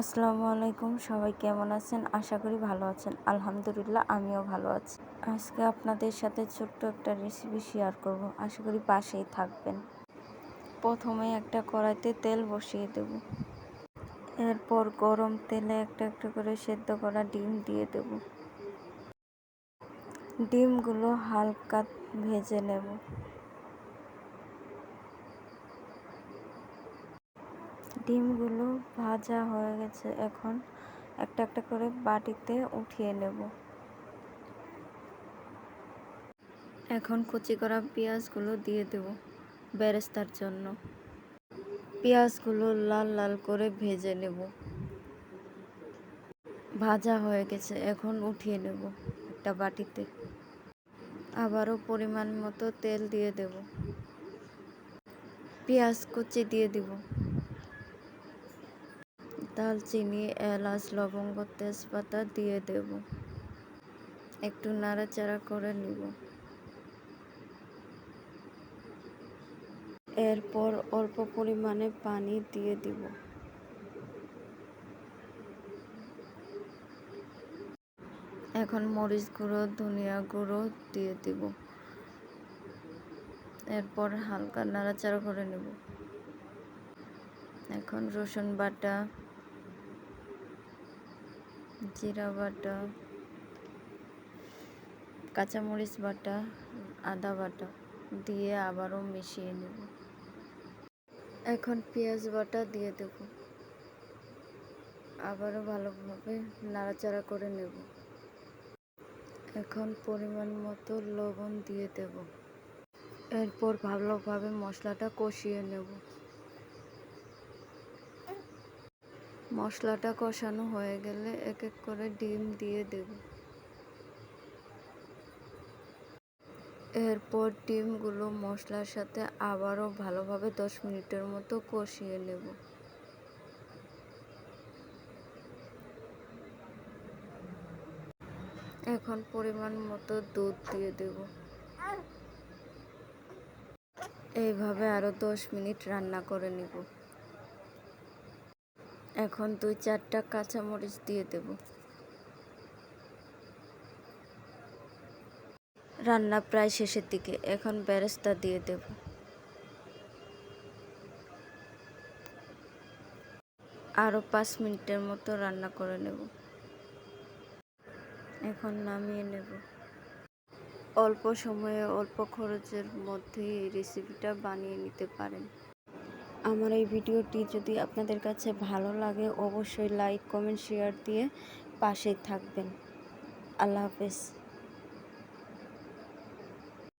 আসসালামু আলাইকুম, সবাই কেমন আছেন? আশা করি ভালো আছেন। আলহামদুলিল্লাহ, আমিও ভালো আছি। আজকে আপনাদের সাথে ছোট্ট একটা রেসিপি শেয়ার করব। আশা করি পাশেই থাকবেন। প্রথমে একটা কড়াইতে তেল বসিয়ে দেব। এরপর গরম তেলে একটা একটা করে সেদ্ধ করা ডিম দিয়ে দেব। ডিমগুলো হালকা ভেজে নেব। ডিমগুলো ভাজা হয়ে গেছে। এখন একটা একটা করে বাটিতে উঠিয়ে নেব। এখন কুচি করা পেঁয়াজগুলো দিয়ে দেব বেরেস্তার জন্য। পেঁয়াজগুলো লাল লাল করে ভেজে নেব। ভাজা হয়ে গেছে, এখন উঠিয়ে নেব একটা বাটিতে। আবারও পরিমাণ মতো তেল দিয়ে দেব। পেঁয়াজ কুচি দিয়ে দিব। দালচিনি এলাচ, লবঙ্গ, তেজপাতা দিয়ে দেব। একটু নাড়াচাড়া করে নিব। এরপর অল্প পরিমাণে পানি দিয়ে দিব। এখন মরিচ গুঁড়ো, ধনিয়া গুঁড়ো দিয়ে দিব। এরপর হালকা নাড়াচাড়া করে নেব। এখন রসুন বাটা জিরা বাটা, কাঁচামরিচ বাটা, আদা বাটা দিয়ে আবারও মিশিয়ে নেব। এখন পেঁয়াজ বাটা দিয়ে দেব। আবারও ভালোভাবে নাড়াচাড়া করে নেব। এখন পরিমাণ মতো লবণ দিয়ে দেব। এরপর ভালোভাবে মশলাটা কষিয়ে নেব। মশলাটা কষানো হয়ে গেলে এক এক করে ডিম দিয়ে দেব। এরপর ডিমগুলো মশলার সাথে আবারও ভালোভাবে দশ মিনিটের মতো কষিয়ে নেব। এখন পরিমাণ মতো দুধ দিয়ে দেব। এইভাবে আরও দশ মিনিট রান্না করে নেব। এখন দুই চারটা কাঁচামরিচ দিয়ে দেব। রান্না প্রায় শেষের দিকে, এখন বেরেস্তা দিয়ে দেব। আরও পাঁচ মিনিটের মতো রান্না করে নেব। এখন নামিয়ে নেব। অল্প সময়ে অল্প খরচের মধ্যেই এই রেসিপিটা বানিয়ে নিতে পারেন। আমার এই ভিডিওটি যদি আপনাদের কাছে ভালো লাগে, অবশ্যই লাইক কমেন্ট শেয়ার দিয়ে পাশে থাকবেন। আল্লাহ হাফেজ।